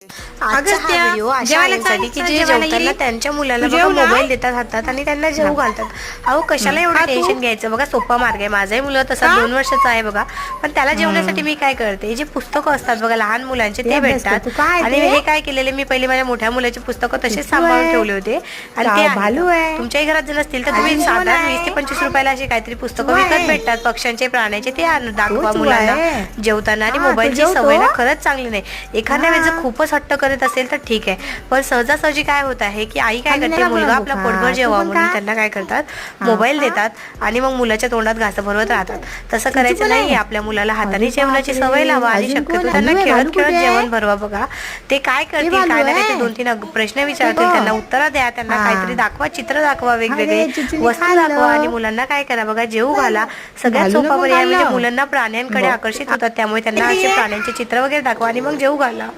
आजचा हा त्या व्हिडिओ अशा जेवायला आईंसाठी की सांगितलं, जे जेवायला जेवताना ये. त्यांच्या मुलाला बघा? मोबाईल देतात हातात आणि त्यांना जेवू घालतात अहो कशाला एवढं. टेन्शन घ्यायचं बघा सोपा मार्ग आहे माझाही मुलं तसा? दोन वर्षाचा आहे बघा पण त्याला जेवण्यासाठी मी काय करते जे पुस्तकं असतात बघा लहान मुलांचे ते भेटतात आणि? हे काय केलेले मी पहिले माझ्या मोठ्या मुलाची पुस्तकं तसेच सांभाळून? ठेवले होते आणि ते भालू आहेत. आहे? तुमच्याही घरात जर नसतील तर तुम्ही साधारण? वीस ते पंचवीस रुपयाला अशी काहीतरी पुस्तकं विकत? भेटतात पक्ष्यांचे प्राण्याचे ते दाखवा मुलांना? जेवताना आणि मोबाईलची? सवय ना खरंच चांगली नाही एखाद्या वेळेस हा. खूपच हट्ट करत असेल तर ठीक आहे पण सहजासहजी काय होत आहे की आई काय करते मुलगा आपला. पोटभर तू जेवा पण म्हणून. त्यांना काय करतात मोबाईल. देतात आणि मग मुलाच्या तोंडात घास भरवत राहतात तसं करायचं नाही? आपल्या मुलाला हाताने जेवणाची. सवय लावा आणि शक्यतो? त्यांना? खेळत खेळत? जेवण भरवा बघा ते काय करतील काय ना काय ते? दोन तीन प्रश्न विचारतील. त्यांना उत्तरं द्या त्यांना. काहीतरी दाखवा चित्र दाखवा वेगवेगळे वस्तू. दाखवा आणि मुलांना काय करा बघा जेवू घाला सगळ्यात सोपा पर्याय म्हणजे. मुलांना प्राण्यांकडे. आकर्षित होतात त्यामुळे त्यांना असे प्राण्यांचे चित्र वगैरे दाखवा आणि मग जेवू घाला